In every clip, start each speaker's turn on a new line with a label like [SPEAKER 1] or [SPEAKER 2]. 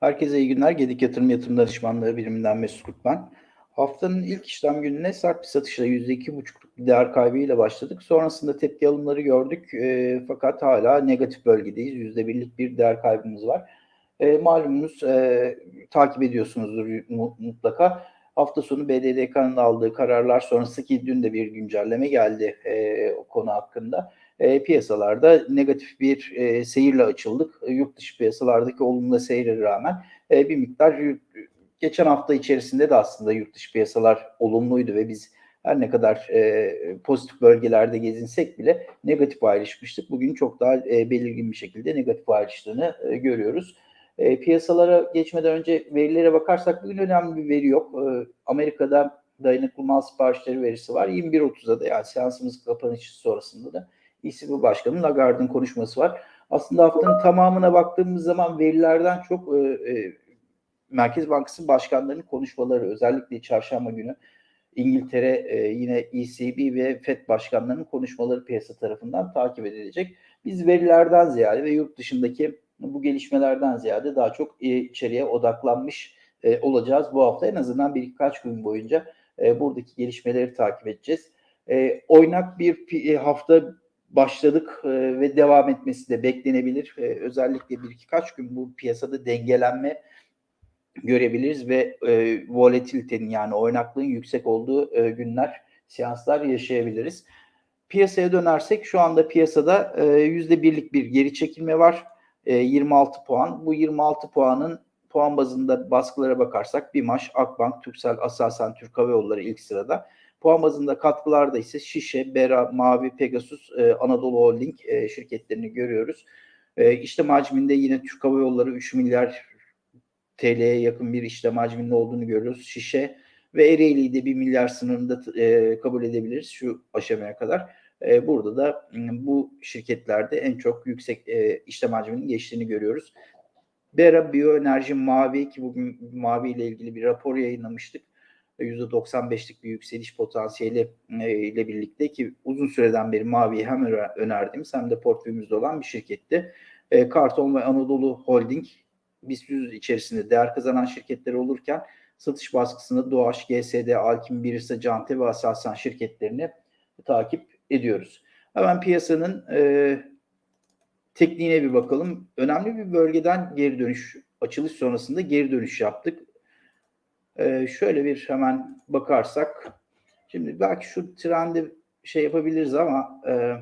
[SPEAKER 1] Herkese iyi günler. Gedik Yatırım Yatırım Danışmanlığı biriminden Mesut ben. Haftanın ilk işlem gününe sert bir satışla %2,5'luk bir değer kaybıyla başladık. Sonrasında tepki alımları gördük. E, fakat hala negatif bölgedeyiz. %1'lik bir değer kaybımız var. E, malumunuz e, takip ediyorsunuzdur mutlaka. Hafta sonu BDDK'nın aldığı kararlar sonrası ki dün de bir güncelleme geldi e, o konu hakkında e, piyasalarda negatif bir e, seyirle açıldık. E, yurt dışı piyasalardaki olumlu seyre rağmen e, bir miktar geçen hafta içerisinde de aslında yurt dışı piyasalar olumluydu ve biz her ne kadar e, pozitif bölgelerde gezinsek bile negatif ayrışmıştık. Bugün çok daha e, belirgin bir şekilde negatif ayrıştığını e, görüyoruz. E, piyasalara geçmeden önce verilere bakarsak bugün önemli bir veri yok. E, Amerika'da dayanıklı mal siparişleri verisi var. 21.30'da da yani seansımız kapanışı sonrasında da ECB Başkanı Lagarde'ın konuşması var. Aslında haftanın tamamına baktığımız zaman verilerden çok e, e, Merkez Bankası başkanlarının konuşmaları özellikle çarşamba günü İngiltere e, yine ECB ve FED başkanlarının konuşmaları piyasa tarafından takip edilecek. Biz verilerden ziyade ve yurt dışındaki bu gelişmelerden ziyade daha çok e, içeriye odaklanmış e, olacağız bu hafta. En azından birkaç gün boyunca e, buradaki gelişmeleri takip edeceğiz. E, oynak bir e, hafta başladık e, ve devam etmesi de beklenebilir. E, özellikle bir iki kaç gün bu piyasada dengelenme görebiliriz ve e, volatilitenin yani oynaklığın yüksek olduğu e, günler, seanslar yaşayabiliriz. Piyasaya dönersek şu anda piyasada yüzde birlik bir geri çekilme var. E, 26 puan. Bu 26 puanın puan bazında baskılara bakarsak BİMAŞ, Akbank, Türksel, Aselsan, Türk Hava Yolları ilk sırada. Puan bazında katkılarda ise Şişe, Bera, Mavi, Pegasus, e, Anadolu Holding e, şirketlerini görüyoruz. E, işlem hacminde yine Türk Hava Yolları 3 milyar TL'ye yakın bir işlem hacminde olduğunu görüyoruz. Şişe ve Ereğli'yi de 1 milyar sınırında e, kabul edebiliriz şu aşamaya kadar. E, burada da bu şirketlerde en çok yüksek e, işlem hacminin geçtiğini görüyoruz. Bera Biyoenerji Mavi ki bugün Mavi ile ilgili bir rapor yayınlamıştık %95'lik bir yükseliş potansiyeli e, ile birlikte ki uzun süreden beri Mavi'yi hem önerdiğimiz hem de portföyümüzde olan bir şirketti. E, Karton ve Anadolu Holding BIST 100 içerisinde değer kazanan şirketler olurken satış baskısını Doğaç, GSD, Alkim, Birisa, Cante ve Aselsan şirketlerini takip ediyoruz. Hemen piyasanın e, tekniğine bir bakalım. Önemli bir bölgeden geri dönüş, açılış sonrasında geri dönüş yaptık. Ee, şöyle bir hemen bakarsak şimdi belki şu trendi şey yapabiliriz ama e,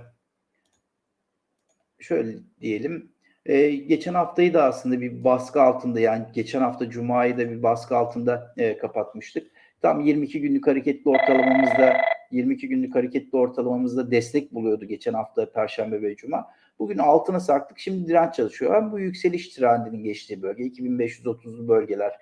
[SPEAKER 1] şöyle diyelim e, geçen haftayı da aslında bir baskı altında yani geçen hafta Cuma'yı da bir baskı altında e, kapatmıştık. Tam 22 günlük hareketli ortalamamızda 22 günlük hareketli ortalamamızda destek buluyordu geçen hafta Perşembe ve Cuma. Bugün altına sarktık. Şimdi direnç çalışıyor. Hem bu yükseliş trendinin geçtiği bölge 2530'lu bölgeler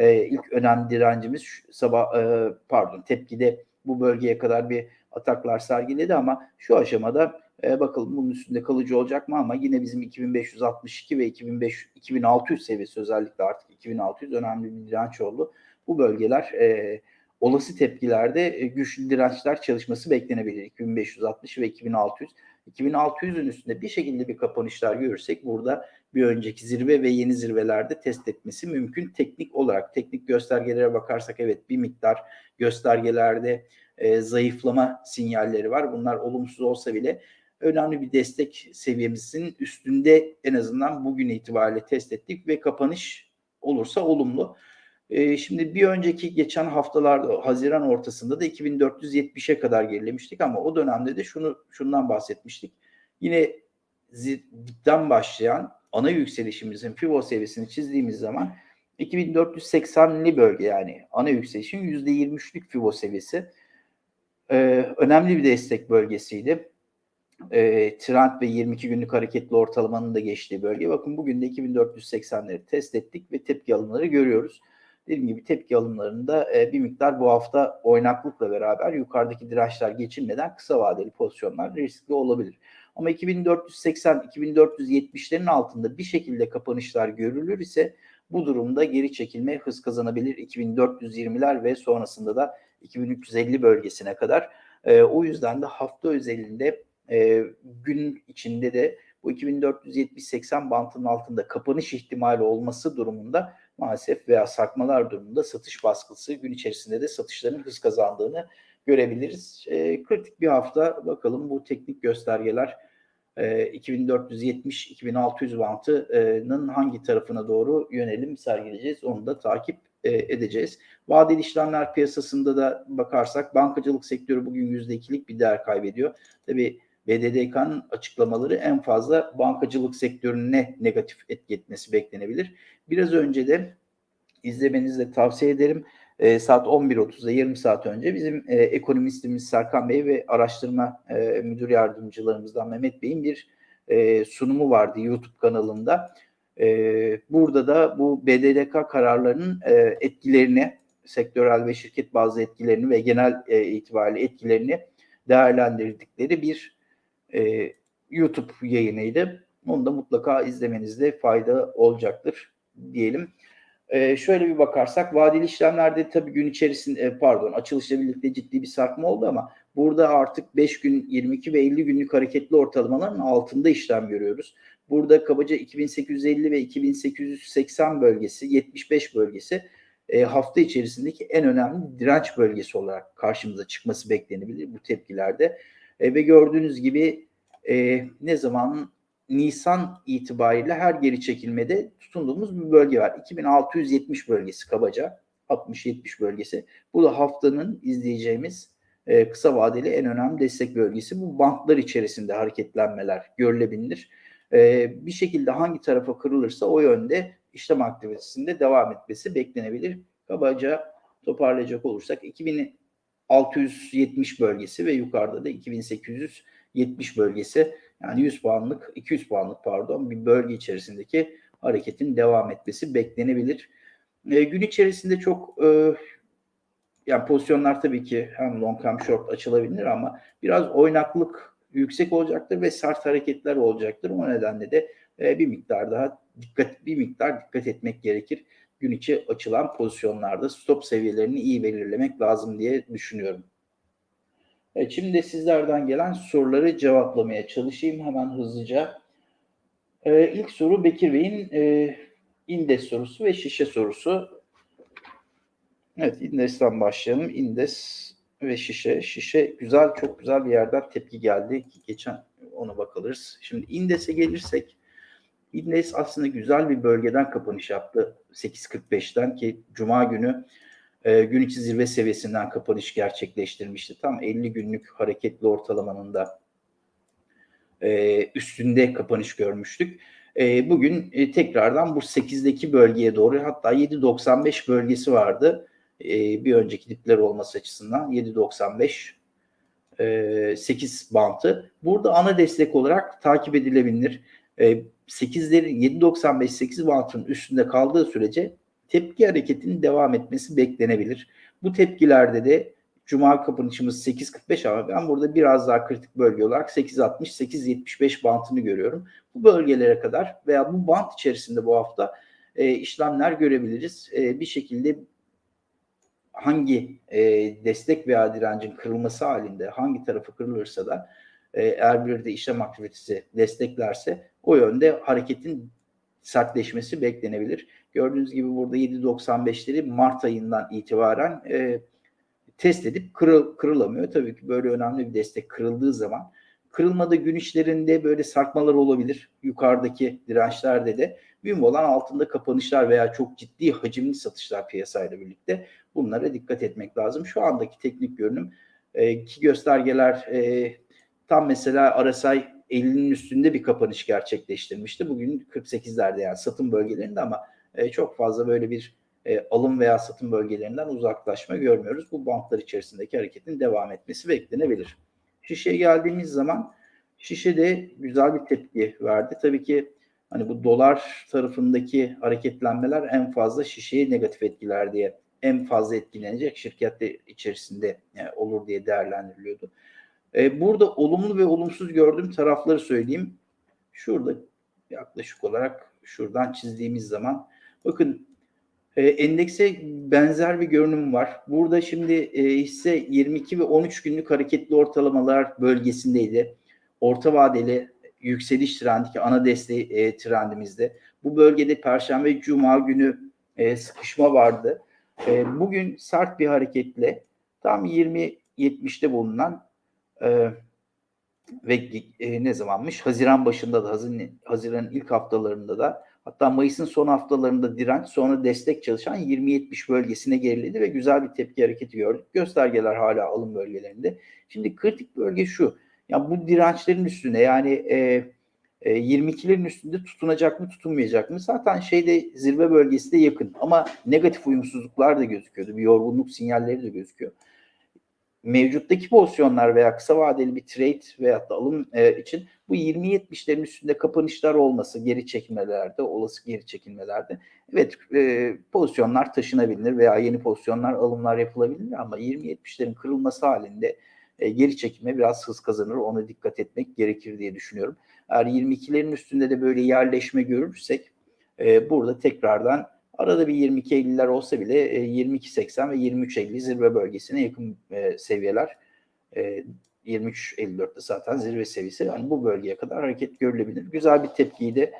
[SPEAKER 1] e, ilk önemli direncimiz sabah e, pardon tepkide bu bölgeye kadar bir ataklar sergiledi ama şu aşamada e, bakalım bunun üstünde kalıcı olacak mı ama yine bizim 2562 ve 2500 2600 seviyesi özellikle artık 2600 önemli bir direnç oldu. Bu bölgeler e, olası tepkilerde e, güçlü dirençler çalışması beklenebilir. 2560 ve 2600. 2600'ün üstünde bir şekilde bir kapanışlar görürsek burada bir önceki zirve ve yeni zirvelerde test etmesi mümkün. Teknik olarak teknik göstergelere bakarsak evet bir miktar göstergelerde e, zayıflama sinyalleri var. Bunlar olumsuz olsa bile önemli bir destek seviyemizin üstünde en azından bugün itibariyle test ettik ve kapanış olursa olumlu. E, şimdi bir önceki geçen haftalarda Haziran ortasında da 2470'e kadar gerilemiştik ama o dönemde de şunu şundan bahsetmiştik. Yine dipten başlayan ana yükselişimizin FIBO seviyesini çizdiğimiz zaman 2480'li bölge yani ana yükselişin %23'lük FIBO seviyesi ee, önemli bir destek bölgesiydi. Ee, trend ve 22 günlük hareketli ortalamanın da geçtiği bölge. Bakın bugün de 2480'leri test ettik ve tepki alımları görüyoruz. Dediğim gibi tepki alımlarında e, bir miktar bu hafta oynaklıkla beraber yukarıdaki dirençler geçilmeden kısa vadeli pozisyonlar riskli olabilir. Ama 2480-2470'lerin altında bir şekilde kapanışlar görülür ise bu durumda geri çekilme hız kazanabilir 2420'ler ve sonrasında da 2350 bölgesine kadar. E, o yüzden de hafta özelinde e, gün içinde de bu 2470-80 bantının altında kapanış ihtimali olması durumunda maalesef veya sarkmalar durumunda satış baskısı gün içerisinde de satışların hız kazandığını görebiliriz. E, kritik bir hafta bakalım bu teknik göstergeler e, 2470-2600 bantının hangi tarafına doğru yönelim sergileyeceğiz onu da takip e, edeceğiz. Vadeli işlemler piyasasında da bakarsak bankacılık sektörü bugün %2'lik bir değer kaybediyor. Tabii BDDK'nın açıklamaları en fazla bankacılık sektörüne negatif etki etmesi beklenebilir. Biraz önce de izlemenizi de tavsiye ederim. E, saat 11.30'da yarım saat önce bizim e, ekonomistimiz Serkan Bey ve araştırma e, müdür yardımcılarımızdan Mehmet Bey'in bir e, sunumu vardı YouTube kanalında. E, burada da bu BDDK kararlarının e, etkilerini, sektörel ve şirket bazı etkilerini ve genel e, itibariyle etkilerini değerlendirdikleri bir e, YouTube yayınıydı. Onu da mutlaka izlemenizde fayda olacaktır diyelim. E, şöyle bir bakarsak vadeli işlemlerde tabii gün içerisinde e, pardon açılışla birlikte ciddi bir sarkma oldu ama burada artık 5 gün 22 ve 50 günlük hareketli ortalamaların altında işlem görüyoruz. Burada kabaca 2850 ve 2880 bölgesi 75 bölgesi e, hafta içerisindeki en önemli direnç bölgesi olarak karşımıza çıkması beklenebilir bu tepkilerde. E, ve gördüğünüz gibi e, ne zaman Nisan itibariyle her geri çekilmede tutunduğumuz bir bölge var. 2670 bölgesi kabaca. 60-70 bölgesi. Bu da haftanın izleyeceğimiz e, kısa vadeli en önemli destek bölgesi. Bu bantlar içerisinde hareketlenmeler görülebilir. E, bir şekilde hangi tarafa kırılırsa o yönde işlem aktivitesinde devam etmesi beklenebilir. Kabaca toparlayacak olursak 2670 bölgesi ve yukarıda da 2870 bölgesi yani 100 puanlık 200 puanlık pardon bir bölge içerisindeki hareketin devam etmesi beklenebilir. E, gün içerisinde çok e, yani pozisyonlar tabii ki hem long hem short açılabilir ama biraz oynaklık yüksek olacaktır ve sert hareketler olacaktır. O nedenle de e, bir miktar daha dikkat bir miktar dikkat etmek gerekir. Gün içi açılan pozisyonlarda stop seviyelerini iyi belirlemek lazım diye düşünüyorum. Evet, şimdi de sizlerden gelen soruları cevaplamaya çalışayım hemen hızlıca. Ee, ilk soru Bekir Bey'in e, indes sorusu ve şişe sorusu. Evet indesten başlayalım. İndes ve şişe. Şişe güzel çok güzel bir yerden tepki geldi. Geçen ona bakalırız. Şimdi indese gelirsek indes aslında güzel bir bölgeden kapanış yaptı. 8.45'ten ki cuma günü e, gün içi zirve seviyesinden kapanış gerçekleştirmişti. Tam 50 günlük hareketli ortalamanın da e, üstünde kapanış görmüştük. E, bugün e, tekrardan bu 8'deki bölgeye doğru hatta 7.95 bölgesi vardı. E, bir önceki dipler olması açısından 7.95 e, 8 bantı. Burada ana destek olarak takip edilebilir. E, 8'lerin 7.95-8 bantının üstünde kaldığı sürece tepki hareketinin devam etmesi beklenebilir. Bu tepkilerde de Cuma kapanışımız 8.45 ama ben burada biraz daha kritik bölge olarak 8.60-8.75 bantını görüyorum. Bu bölgelere kadar veya bu bant içerisinde bu hafta e, işlemler görebiliriz. E, bir şekilde hangi e, destek veya direncin kırılması halinde hangi tarafı kırılırsa da e, eğer bir de işlem aktivitesi desteklerse o yönde hareketin sertleşmesi beklenebilir. Gördüğünüz gibi burada 7.95'leri Mart ayından itibaren e, test edip kırıl, kırılamıyor. Tabii ki böyle önemli bir destek kırıldığı zaman kırılmada gün içlerinde böyle sarkmalar olabilir. Yukarıdaki dirençlerde de mühim olan altında kapanışlar veya çok ciddi hacimli satışlar piyasayla birlikte bunlara dikkat etmek lazım. Şu andaki teknik görünüm e, ki göstergeler e, tam mesela RSI 50'nin üstünde bir kapanış gerçekleştirmişti. Bugün 48'lerde yani satım bölgelerinde ama e, çok fazla böyle bir e, alım veya satım bölgelerinden uzaklaşma görmüyoruz. Bu bantlar içerisindeki hareketin devam etmesi beklenebilir. Şişeye geldiğimiz zaman şişe de güzel bir tepki verdi. Tabii ki hani bu dolar tarafındaki hareketlenmeler en fazla şişeyi negatif etkiler diye en fazla etkilenecek şirkette içerisinde yani e, olur diye değerlendiriliyordu. E, burada olumlu ve olumsuz gördüğüm tarafları söyleyeyim. Şurada yaklaşık olarak şuradan çizdiğimiz zaman bakın e, endekse benzer bir görünüm var. Burada şimdi e, hisse 22 ve 13 günlük hareketli ortalamalar bölgesindeydi. Orta vadeli yükseliş trendi ki ana desteği e, trendimizde. Bu bölgede Perşembe Cuma günü e, sıkışma vardı. E, bugün sert bir hareketle tam 20.70'te bulunan e, ve e, ne zamanmış? Haziran başında da Haziran, Haziran'ın ilk haftalarında da hatta Mayıs'ın son haftalarında direnç sonra destek çalışan 20-70 bölgesine geriledi ve güzel bir tepki hareketi gördük. Göstergeler hala alım bölgelerinde. Şimdi kritik bölge şu. Ya bu dirençlerin üstüne yani e, e, 22'lerin üstünde tutunacak mı tutunmayacak mı? Zaten şeyde zirve bölgesi de yakın ama negatif uyumsuzluklar da gözüküyordu. Bir yorgunluk sinyalleri de gözüküyor mevcuttaki pozisyonlar veya kısa vadeli bir trade veya da alım e, için bu 20-70'lerin üstünde kapanışlar olması geri çekilmelerde, olası geri çekilmelerde evet e, pozisyonlar taşınabilir veya yeni pozisyonlar alımlar yapılabilir ama 20-70'lerin kırılması halinde e, geri çekilme biraz hız kazanır. Ona dikkat etmek gerekir diye düşünüyorum. Eğer 22'lerin üstünde de böyle yerleşme görürsek e, burada tekrardan Arada bir 22.50'ler olsa bile 22.80 e, ve 23.50 zirve bölgesine yakın e, seviyeler. 23.54'te e, zaten zirve seviyesi. Yani bu bölgeye kadar hareket görülebilir. Güzel bir tepkiydi.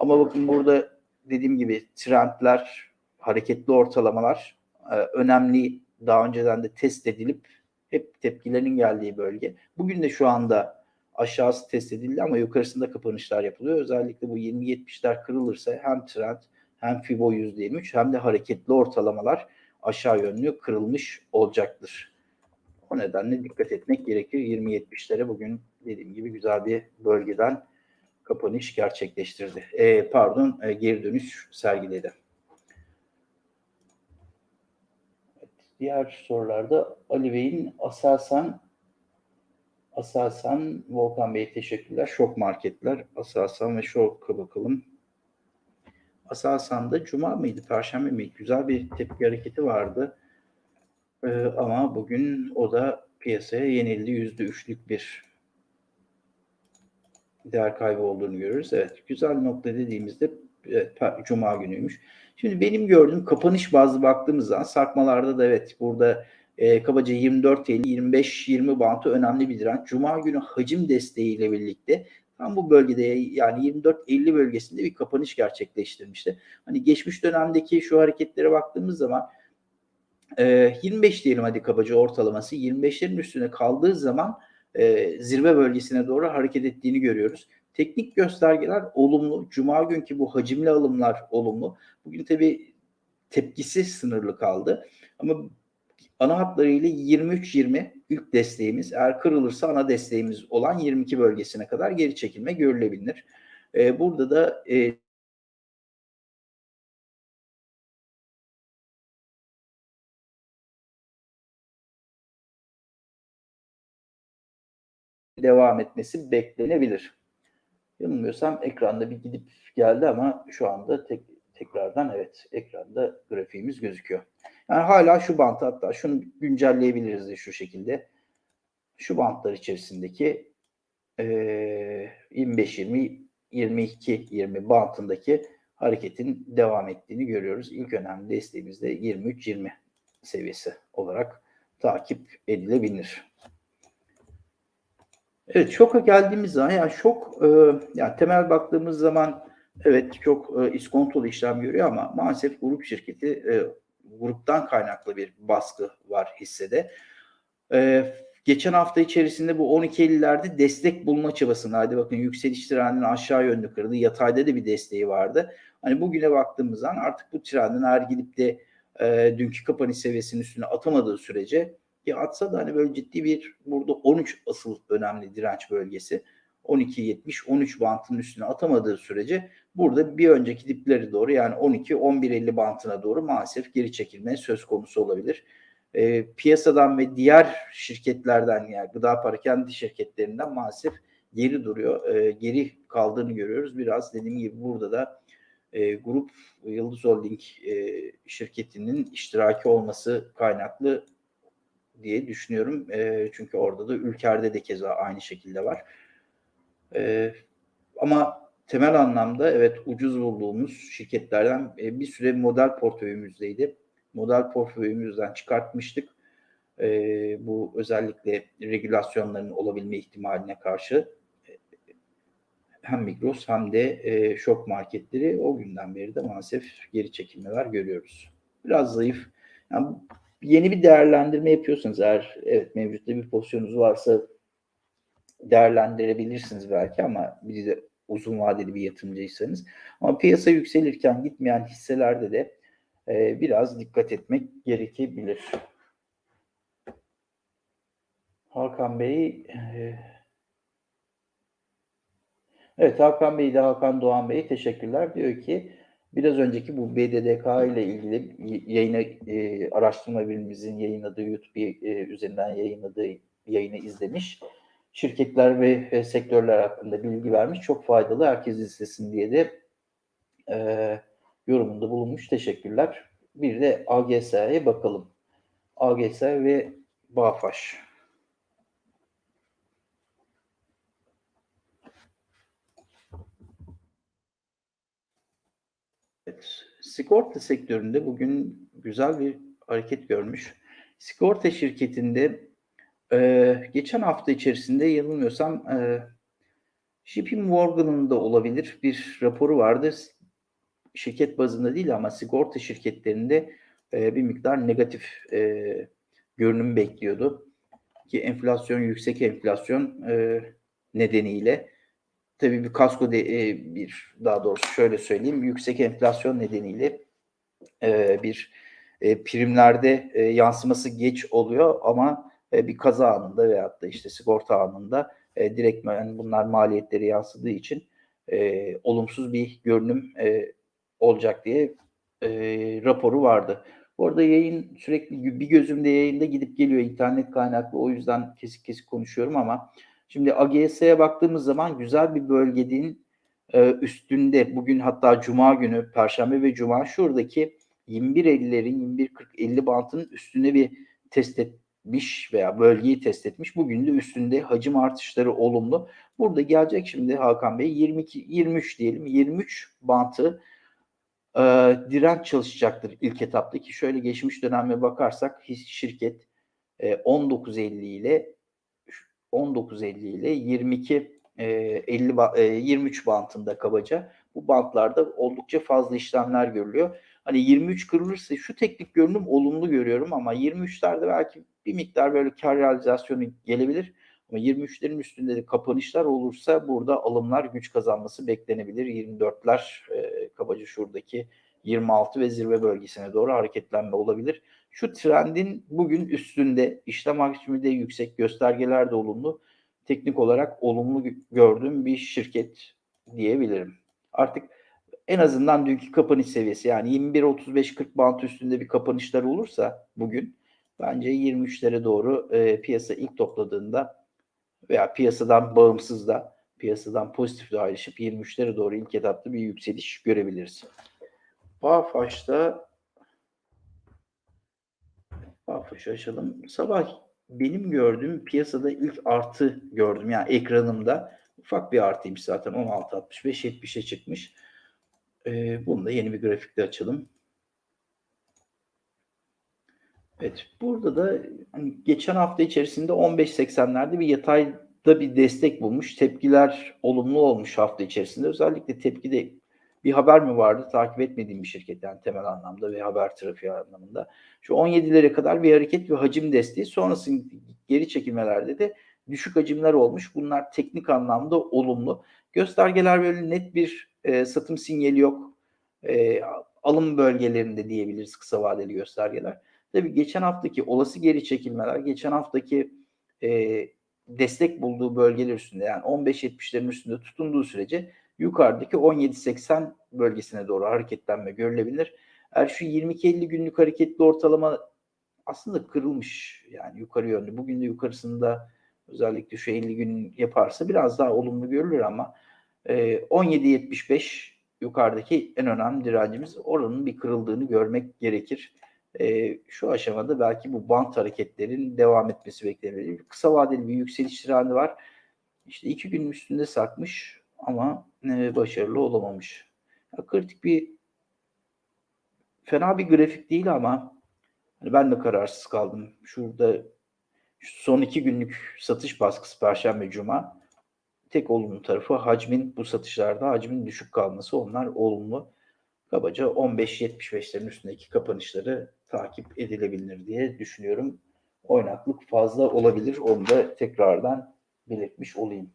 [SPEAKER 1] Ama bakın burada dediğim gibi trendler, hareketli ortalamalar önemli. Daha önceden de test edilip hep tepkilerin geldiği bölge. Bugün de şu anda aşağısı test edildi ama yukarısında kapanışlar yapılıyor. Özellikle bu 20-70'ler kırılırsa hem trend hem FIBO %23 hem de hareketli ortalamalar aşağı yönlü kırılmış olacaktır. O nedenle dikkat etmek gerekir. 20.70'lere bugün dediğim gibi güzel bir bölgeden kapanış gerçekleştirdi. E, pardon e, geri dönüş sergiledi. Diğer sorularda Ali Bey'in Asasan Asasan Volkan Bey teşekkürler. Şok marketler Asasan ve Şok'a bakalım. Aselsan'da Cuma mıydı, Perşembe miydi? Güzel bir tepki hareketi vardı. Ee, ama bugün o da piyasaya yenildi. Yüzde üçlük bir değer kaybı olduğunu görürüz. Evet, güzel nokta dediğimizde Cuma günüymüş. Şimdi benim gördüğüm kapanış bazlı baktığımız zaman sarkmalarda da evet burada e, kabaca 24 50 25 20 bantı önemli bir direnç. Cuma günü hacim desteğiyle birlikte Tam bu bölgede yani 24-50 bölgesinde bir kapanış gerçekleştirmişti. Hani geçmiş dönemdeki şu hareketlere baktığımız zaman 25 diyelim hadi kabaca ortalaması 25'lerin üstüne kaldığı zaman zirve bölgesine doğru hareket ettiğini görüyoruz. Teknik göstergeler olumlu. Cuma günkü bu hacimli alımlar olumlu. Bugün tabi tepkisi sınırlı kaldı. Ama ana hatlarıyla 23-20 ilk desteğimiz. Eğer kırılırsa ana desteğimiz olan 22 bölgesine kadar geri çekilme görülebilir. E, burada da e, devam etmesi beklenebilir. Yanılmıyorsam ekranda bir gidip geldi ama şu anda tek, tekrardan evet ekranda grafiğimiz gözüküyor. Yani hala şu bantı hatta şunu güncelleyebiliriz de şu şekilde. Şu bantlar içerisindeki e, 25-20 22-20 bantındaki hareketin devam ettiğini görüyoruz. İlk önemli desteğimiz de 23-20 seviyesi olarak takip edilebilir. Evet şoka geldiğimiz zaman yani şok e, yani temel baktığımız zaman evet çok e, iskontolu işlem görüyor ama maalesef grup şirketi e, gruptan kaynaklı bir baskı var hissede. Ee, geçen hafta içerisinde bu 12.50'lerde destek bulma çabasında hadi bakın yükseliş trendini aşağı yönlü kırdı. Yatayda da bir desteği vardı. Hani bugüne baktığımız zaman artık bu trendin eğer gidip de e, dünkü kapanış seviyesinin üstüne atamadığı sürece ki atsa da hani böyle ciddi bir burada 13 asıl önemli direnç bölgesi. 12.70-13 bantının üstüne atamadığı sürece burada bir önceki dipleri doğru yani 12-11.50 bantına doğru maalesef geri çekilme söz konusu olabilir. E, piyasadan ve diğer şirketlerden yani gıda para kendi şirketlerinden maalesef geri duruyor. E, geri kaldığını görüyoruz. Biraz dediğim gibi burada da e, grup Yıldız Holding e, şirketinin iştiraki olması kaynaklı diye düşünüyorum. E, çünkü orada da Ülker'de de keza aynı şekilde var. E, ama temel anlamda evet ucuz bulduğumuz şirketlerden e, bir süre model portföyümüzdeydi. Model portföyümüzden çıkartmıştık. E, bu özellikle regülasyonların olabilme ihtimaline karşı hem Migros hem de e, şok marketleri o günden beri de maalesef geri çekilmeler görüyoruz. Biraz zayıf. Yani yeni bir değerlendirme yapıyorsanız eğer evet mevcutta bir pozisyonunuz varsa değerlendirebilirsiniz belki ama bir de uzun vadeli bir yatırımcıysanız. Ama piyasa yükselirken gitmeyen hisselerde de e, biraz dikkat etmek gerekebilir. Hakan Bey e, Evet Hakan Bey de Hakan Doğan Bey teşekkürler. Diyor ki biraz önceki bu BDDK ile ilgili yayını e, araştırma birimimizin yayınladığı YouTube e, üzerinden yayınladığı yayını izlemiş. Şirketler ve e, sektörler hakkında bilgi vermiş. Çok faydalı. Herkes izlesin diye de e, yorumunda bulunmuş. Teşekkürler. Bir de AGS'ye bakalım. AGS ve BAFAŞ. Evet, sigorta sektöründe bugün güzel bir hareket görmüş. Sigorta şirketinde e, geçen hafta içerisinde yanılmıyorsam e, JP Morgan'ın da olabilir bir raporu vardı. Şirket bazında değil ama sigorta şirketlerinde e, bir miktar negatif e, görünüm bekliyordu. Ki enflasyon, yüksek enflasyon e, nedeniyle tabii bir kasko de, e, bir daha doğrusu şöyle söyleyeyim yüksek enflasyon nedeniyle e, bir e, primlerde e, yansıması geç oluyor ama e, bir kaza anında veyahut da işte sigorta anında e, direkt yani bunlar maliyetleri yansıdığı için e, olumsuz bir görünüm e, olacak diye e, raporu vardı. Bu arada yayın sürekli bir gözümde yayında gidip geliyor internet kaynaklı o yüzden kesik kesik konuşuyorum ama Şimdi AGS'ye baktığımız zaman güzel bir bölgenin e, üstünde bugün hatta cuma günü perşembe ve cuma şuradaki 21.50'lerin 21.40-50 bantının üstüne bir test etmiş veya bölgeyi test etmiş. Bugün de üstünde hacim artışları olumlu. Burada gelecek şimdi Hakan Bey 22 23 diyelim 23 bantı e, direnç çalışacaktır ilk etapta ki şöyle geçmiş döneme bakarsak şirket e, 19.50 ile 19.50 ile 22 50 23 bantında kabaca. Bu bantlarda oldukça fazla işlemler görülüyor. Hani 23 kırılırsa şu teknik görünüm olumlu görüyorum ama 23'lerde belki bir miktar böyle kar realizasyonu gelebilir. Ama 23'lerin üstünde de kapanışlar olursa burada alımlar güç kazanması beklenebilir. 24'ler e, kabaca şuradaki 26 ve zirve bölgesine doğru hareketlenme olabilir. Şu trendin bugün üstünde işlem hacmi de yüksek göstergeler de olumlu. Teknik olarak olumlu gördüğüm bir şirket diyebilirim. Artık en azından dünkü kapanış seviyesi yani 21-35-40 bant üstünde bir kapanışlar olursa bugün bence 23'lere doğru e, piyasa ilk topladığında veya piyasadan bağımsız da piyasadan pozitif de ayrışıp 23'lere doğru ilk etapta bir yükseliş görebiliriz. Bağfaş'ta Bağfaş'ı açalım. Sabah benim gördüğüm piyasada ilk artı gördüm. Yani ekranımda ufak bir artıymış zaten 16.65 70'e çıkmış. Ee, bunu da yeni bir grafikte açalım. Evet burada da hani geçen hafta içerisinde 15.80'lerde bir yatayda bir destek bulmuş. Tepkiler olumlu olmuş hafta içerisinde. Özellikle tepki de bir haber mi vardı? Takip etmediğim bir şirket yani temel anlamda ve haber trafiği anlamında. Şu 17'lere kadar bir hareket ve hacim desteği sonrasında geri çekilmelerde de düşük hacimler olmuş. Bunlar teknik anlamda olumlu. Göstergeler böyle net bir e, satım sinyali yok. E, alım bölgelerinde diyebiliriz kısa vadeli göstergeler. Tabii geçen haftaki olası geri çekilmeler, geçen haftaki e, destek bulduğu bölgeler üstünde yani 15-70'lerin üstünde tutunduğu sürece yukarıdaki 17.80 bölgesine doğru hareketlenme görülebilir. Eğer şu 22-50 günlük hareketli ortalama aslında kırılmış yani yukarı yönlü. Bugün de yukarısında özellikle şu 50 gün yaparsa biraz daha olumlu görülür ama e, 17.75 yukarıdaki en önemli direncimiz oranın bir kırıldığını görmek gerekir. E, şu aşamada belki bu bant hareketlerin devam etmesi beklenebilir. Kısa vadeli bir yükseliş trendi var. İşte iki günün üstünde sarkmış ama e, başarılı olamamış. Ya, kritik bir fena bir grafik değil ama hani ben de kararsız kaldım. Şurada son iki günlük satış baskısı Perşembe Cuma tek olumlu tarafı hacmin bu satışlarda hacmin düşük kalması. Onlar olumlu. Kabaca 15-75'lerin üstündeki kapanışları takip edilebilir diye düşünüyorum. Oynaklık fazla olabilir. Onu da tekrardan belirtmiş olayım.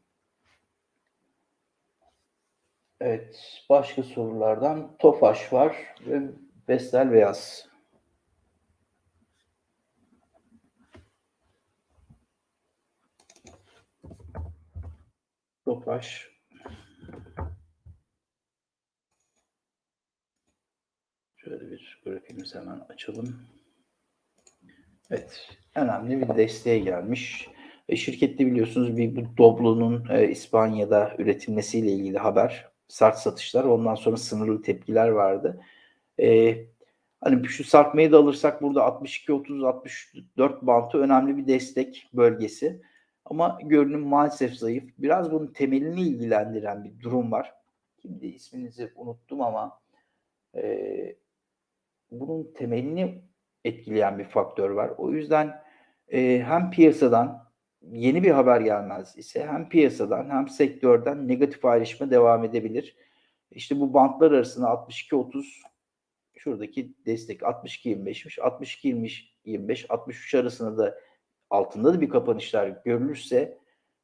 [SPEAKER 1] Evet, başka sorulardan Tofaş var ve Vestel Beyaz. Tofaş. Şöyle bir grafiğimizi hemen açalım. Evet, önemli bir desteğe gelmiş. E, şirkette biliyorsunuz bir bu Doblo'nun e, İspanya'da üretilmesiyle ilgili haber, sert satışlar, ondan sonra sınırlı tepkiler vardı. E, hani şu sarkmayı da alırsak burada 62-30-64 bantı önemli bir destek bölgesi. Ama görünüm maalesef zayıf. Biraz bunun temelini ilgilendiren bir durum var. Şimdi isminizi unuttum ama e, bunun temelini etkileyen bir faktör var. O yüzden e, hem piyasadan yeni bir haber gelmez ise hem piyasadan hem sektörden negatif ayrışma devam edebilir. İşte bu bantlar arasında 62-30 şuradaki destek 62-25'miş. 62-25 63 arasında da altında da bir kapanışlar görülürse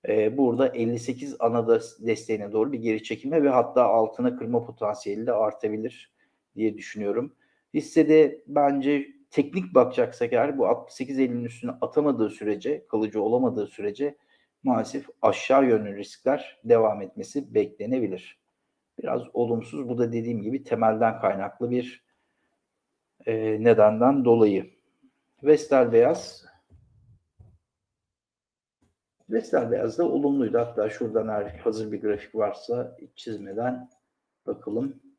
[SPEAKER 1] e, burada 58 ana desteğine doğru bir geri çekilme ve hatta altına kırma potansiyeli de artabilir diye düşünüyorum. Hissede bence teknik bakacaksak eğer bu 68.50'nin üstüne atamadığı sürece, kalıcı olamadığı sürece maalesef aşağı yönlü riskler devam etmesi beklenebilir. Biraz olumsuz. Bu da dediğim gibi temelden kaynaklı bir e, nedenden dolayı. Vestel Beyaz Vestel Beyaz da olumluydu. Hatta şuradan eğer hazır bir grafik varsa çizmeden bakalım.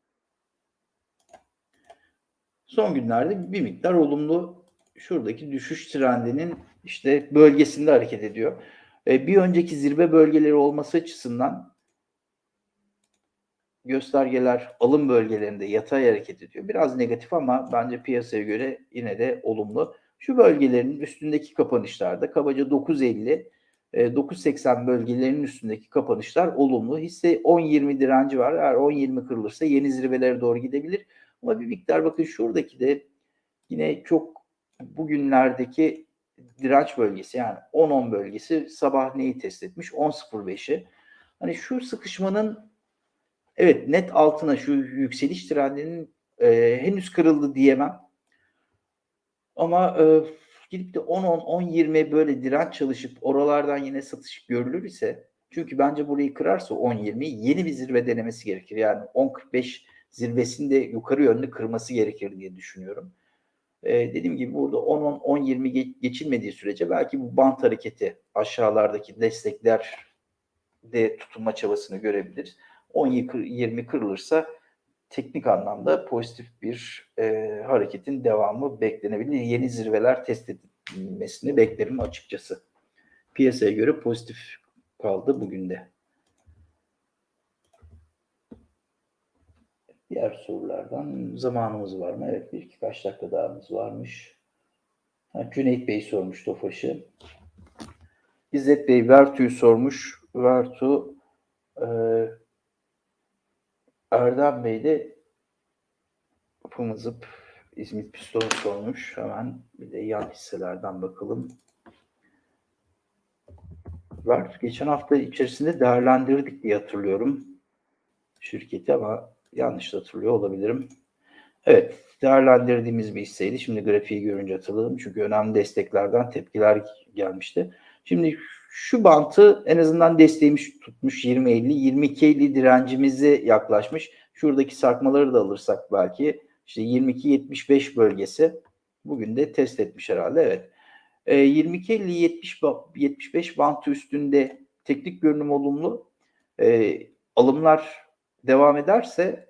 [SPEAKER 1] Son günlerde bir miktar olumlu şuradaki düşüş trendinin işte bölgesinde hareket ediyor. E, bir önceki zirve bölgeleri olması açısından göstergeler alım bölgelerinde yatay hareket ediyor. Biraz negatif ama bence piyasaya göre yine de olumlu. Şu bölgelerin üstündeki kapanışlarda kabaca 9.50 9.80 bölgelerinin üstündeki kapanışlar olumlu. Hisse 10-20 direnci var. Eğer 10-20 kırılırsa yeni zirvelere doğru gidebilir. Ama bir miktar bakın şuradaki de yine çok bugünlerdeki direnç bölgesi yani 10-10 bölgesi sabah neyi test etmiş? 10.05'i. Hani şu sıkışmanın evet net altına şu yükseliş trendinin e, henüz kırıldı diyemem. Ama e, gidip de 10-10-10-20 böyle direnç çalışıp oralardan yine satış görülür ise çünkü bence burayı kırarsa 10-20 yeni bir zirve denemesi gerekir. Yani 10-45 zirvesinde yukarı yönlü kırması gerekir diye düşünüyorum. Ee, dediğim gibi burada 10-10-10-20 geçilmediği sürece belki bu bant hareketi aşağılardaki destekler de tutunma çabasını görebiliriz. 10-20 kırılırsa teknik anlamda pozitif bir e, hareketin devamı beklenebilir. Yeni zirveler test edilmesini beklerim açıkçası. Piyasaya göre pozitif kaldı bugün de. Diğer sorulardan zamanımız var mı? Evet bir iki kaç dakika dahamız varmış. Ha, Cüneyt Bey sormuş Tofaş'ı. İzzet Bey Vertu'yu sormuş. Vertu e, Erdem Bey de Pımızıp İzmit Pistonu sormuş. Hemen bir de yan hisselerden bakalım. Var. Geçen hafta içerisinde değerlendirdik diye hatırlıyorum şirketi ama yanlış hatırlıyor olabilirim. Evet, değerlendirdiğimiz bir hisseydi. Şimdi grafiği görünce hatırladım. Çünkü önemli desteklerden tepkiler gelmişti. Şimdi şu bantı en azından desteğimiz tutmuş 20-50, 22-50 direncimize yaklaşmış. Şuradaki sarkmaları da alırsak belki işte 22-75 bölgesi bugün de test etmiş herhalde. Evet. E, 22-50-75 bantı üstünde teknik görünüm olumlu. E, alımlar devam ederse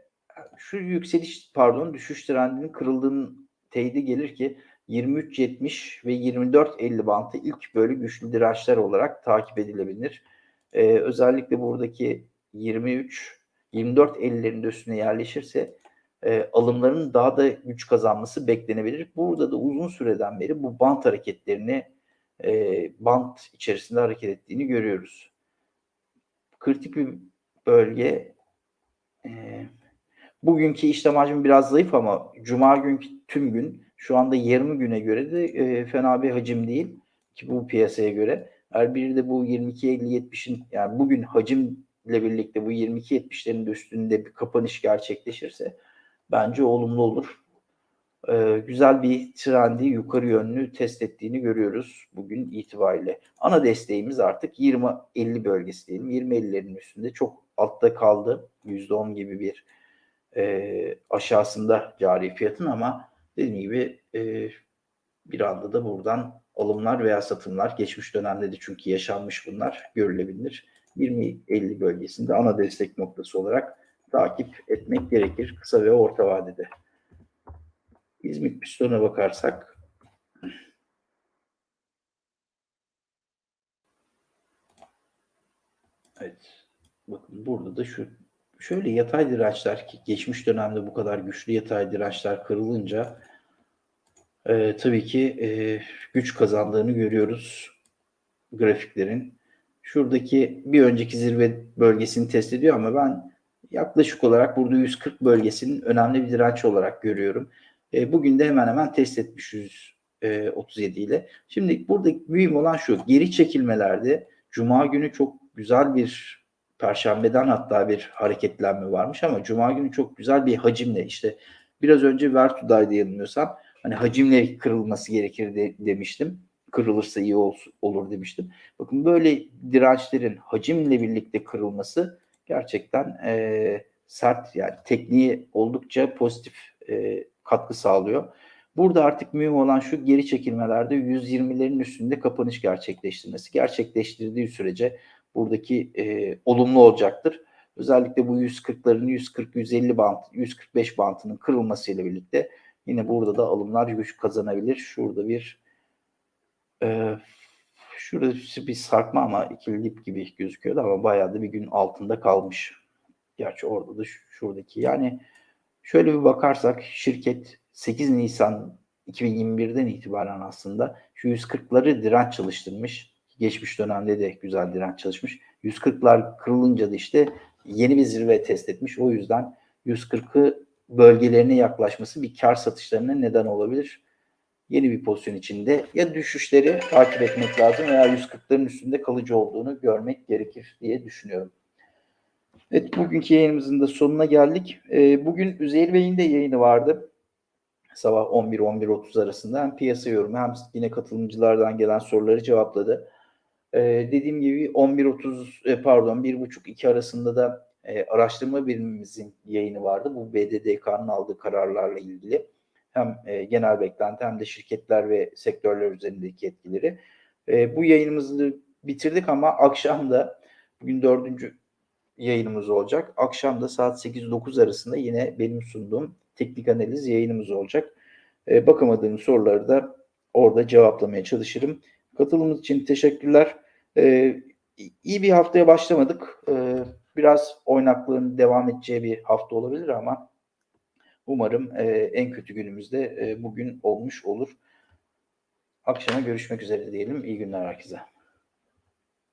[SPEAKER 1] şu yükseliş pardon düşüş trendinin kırıldığının teyidi gelir ki 23.70 ve 24.50 bantı ilk böyle güçlü dirençler olarak takip edilebilir. Ee, özellikle buradaki 23 24.50'lerin de üstüne yerleşirse e, alımların daha da güç kazanması beklenebilir. Burada da uzun süreden beri bu bant hareketlerini e, bant içerisinde hareket ettiğini görüyoruz. kritik bir bölge. Bugünkü işlem hacmi biraz zayıf ama cuma günkü tüm gün şu anda 20 güne göre de e, fena bir hacim değil ki bu piyasaya göre. Her biri de bu 22.50-70'in yani bugün hacimle birlikte bu 22.70'lerin de üstünde bir kapanış gerçekleşirse bence olumlu olur. Ee, güzel bir trendi yukarı yönlü test ettiğini görüyoruz bugün itibariyle. Ana desteğimiz artık 20-50 bölgesi diyelim. 20-50'lerin üstünde çok altta kaldı. %10 gibi bir e, aşağısında cari fiyatın ama dediğim gibi e, bir anda da buradan alımlar veya satımlar geçmiş dönemde de çünkü yaşanmış bunlar görülebilir. 20-50 bölgesinde ana destek noktası olarak takip etmek gerekir kısa ve orta vadede. İzmit pistona bakarsak Evet. Bakın burada da şu şöyle yatay dirençler ki geçmiş dönemde bu kadar güçlü yatay dirençler kırılınca e, tabii ki e, güç kazandığını görüyoruz grafiklerin. Şuradaki bir önceki zirve bölgesini test ediyor ama ben yaklaşık olarak burada 140 bölgesinin önemli bir direnç olarak görüyorum. E, bugün de hemen hemen test etmiş 137 ile. Şimdi burada mühim olan şu geri çekilmelerde Cuma günü çok güzel bir Perşembeden hatta bir hareketlenme varmış ama Cuma günü çok güzel bir hacimle işte biraz önce Vertu'daydı yanılmıyorsam hani hacimle kırılması gerekir de, demiştim. Kırılırsa iyi ol, olur demiştim. Bakın böyle dirençlerin hacimle birlikte kırılması gerçekten e, sert yani tekniği oldukça pozitif e, katkı sağlıyor. Burada artık mühim olan şu geri çekilmelerde 120'lerin üstünde kapanış gerçekleştirmesi. Gerçekleştirdiği sürece buradaki e, olumlu olacaktır. Özellikle bu 140'ların 140-150 bant, 145 bantının kırılmasıyla birlikte yine burada da alımlar güç kazanabilir. Şurada bir e, şurada bir sarkma ama ikili dip gibi gözüküyordu ama bayağı da bir gün altında kalmış. Gerçi orada da şuradaki yani şöyle bir bakarsak şirket 8 Nisan 2021'den itibaren aslında şu 140'ları direnç çalıştırmış. Geçmiş dönemde de güzel direnç çalışmış. 140'lar kırılınca da işte yeni bir zirve test etmiş. O yüzden 140'ı bölgelerine yaklaşması bir kar satışlarına neden olabilir. Yeni bir pozisyon içinde ya düşüşleri takip etmek lazım veya 140'ların üstünde kalıcı olduğunu görmek gerekir diye düşünüyorum. Evet bugünkü yayınımızın da sonuna geldik. E, bugün Üzeyir Bey'in de yayını vardı. Sabah 11-11.30 arasında hem piyasa yorumu hem yine katılımcılardan gelen soruları cevapladı. E, dediğim gibi 11.30 e, pardon 1.30-2 arasında da e, araştırma birimimizin yayını vardı. Bu BDDK'nın aldığı kararlarla ilgili hem e, genel beklenti hem de şirketler ve sektörler üzerindeki etkileri. E, bu yayınımızı bitirdik ama akşam da bugün dördüncü yayınımız olacak. Akşam da saat 8-9 arasında yine benim sunduğum teknik analiz yayınımız olacak. E, bakamadığım soruları da orada cevaplamaya çalışırım. Katılımınız için teşekkürler. E, iyi bir haftaya başlamadık. E, biraz oynaklığın devam edeceği bir hafta olabilir ama umarım e, en kötü günümüzde e, bugün olmuş olur. Akşama görüşmek üzere diyelim. İyi günler herkese.